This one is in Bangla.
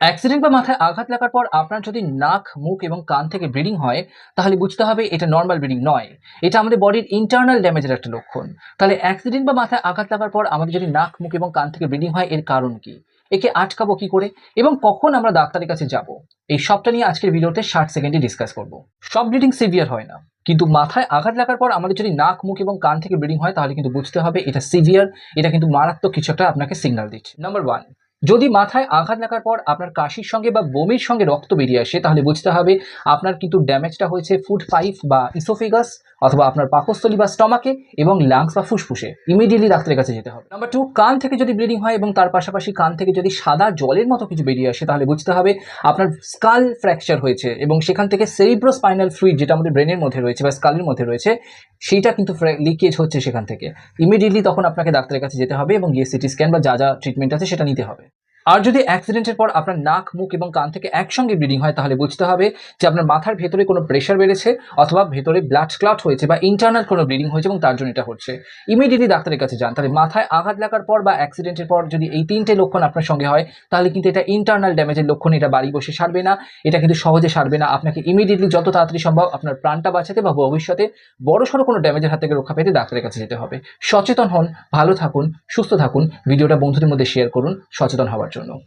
অ্যাক্সিডেন্ট বা মাথায় আঘাত লাগার পর আপনার যদি নাক, মুখ এবং কান থেকে ব্লিডিং হয়, তাহলে বুঝতে হবে এটা নর্মাল ব্লিডিং নয়। এটা আমাদের বডির ইন্টারনাল ড্যামেজের একটা লক্ষণ। তাহলে অ্যাক্সিডেন্ট বা মাথায় আঘাত লাগার পর আমাদের যদি নাক, মুখ এবং কান থেকে ব্লিডিং হয়, এর কারণ কি? একে আটকাবো কি করে? এবং কখন আমরা ডাক্তারের কাছে যাব? এই সবটা নিয়ে আজকের ভিডিওতে ষাট সেকেন্ডে ডিসকাস করব। সব ব্লিডিং সিভিয়ার হয় না। কিন্তু মাথায় আঘাত লাগার পর আমাদের যদি নাক, মুখ এবং কান থেকে ব্লিডিং হয়, তাহলে কিন্তু বুঝতে হবে এটা সিভিয়ার এটা কিন্তু মারাত্মক কিছু একটা আপনাকে সিগন্যাল দিচ্ছে। নাম্বার ওয়ান যদি মাথায় আঘাত লাগার পর আপনার কাশির সঙ্গে বা বমির সঙ্গে রক্ত বেরিয়ে আসে, তাহলে বুঝতে হবে আপনার কিন্তু ড্যামেজটা হয়েছে ফুড পাইপ বা ইসোফিগাস অথবা আপনার পাকস্থলী বা স্টমাকে এবং লাংস বা ফুসফুসে। ইমিডিয়েটলি ডাক্তারের কাছে যেতে হবে। নাম্বার টু কান থেকে যদি ব্লিডিং হয় এবং তার পাশাপাশি কান থেকে যদি সাদা জলের মতো কিছু বেরিয়ে আসে, তাহলে বুঝতে হবে আপনার স্কাল ফ্র্যাকচার হয়েছে এবং সেখান থেকে সেরিব্রো স্পাইনাল ফ্লুইড যেটা আমাদের ব্রেনের মধ্যে রয়েছে বা স্কালের মধ্যে রয়েছে, সেইটা কিন্তু লিকেজ হচ্ছে সেখান থেকে। ইমিডিয়েটলি তখন আপনাকে ডাক্তারের কাছে যেতে হবে এবং গিয়ে সিটি স্ক্যান বা যা যা ট্রিটমেন্ট আছে সেটা নিতে হবে। আর যদি অ্যাক্সিডেন্টের পর আপনার নাক, মুখ এবং কান থেকে একসঙ্গে ব্লিডিং হয়, তাহলে বুঝতে হবে যে আপনার মাথার ভেতরে কোনো প্রেশার বেড়েছে অথবা ভেতরে ব্লাড ক্লট হয়েছে বা ইন্টারনাল কোনো ব্লিডিং হয়েছে এবং তার জন্য এটা হচ্ছে। ইমিডিয়েটলি ডাক্তারের কাছে যান। তাহলে মাথায় আঘাত লাগার পর বা অ্যাক্সিডেন্টের পর যদি এই তিনটে লক্ষণ আপনার সঙ্গে হয়, তাহলে কিন্তু এটা ইন্টারনাল ড্যামেজের লক্ষণ, এটা বাড়ি বসে সারবে না, এটা কিন্তু সহজে সারবে না। আপনাকে ইমিডিয়েটলি যত তাড়াতাড়ি সম্ভব আপনার প্রাণটা বাঁচাতে বা ভবিষ্যতে বড় সড়ো কোনো ড্যামেজের হাত থেকে রক্ষা পেতে ডাক্তারের কাছে যেতে হবে। সচেতন হন, ভালো থাকুন, সুস্থ থাকুন। ভিডিওটা বন্ধুদের মধ্যে শেয়ার করুন। সচেতন হওয়ার জন্য।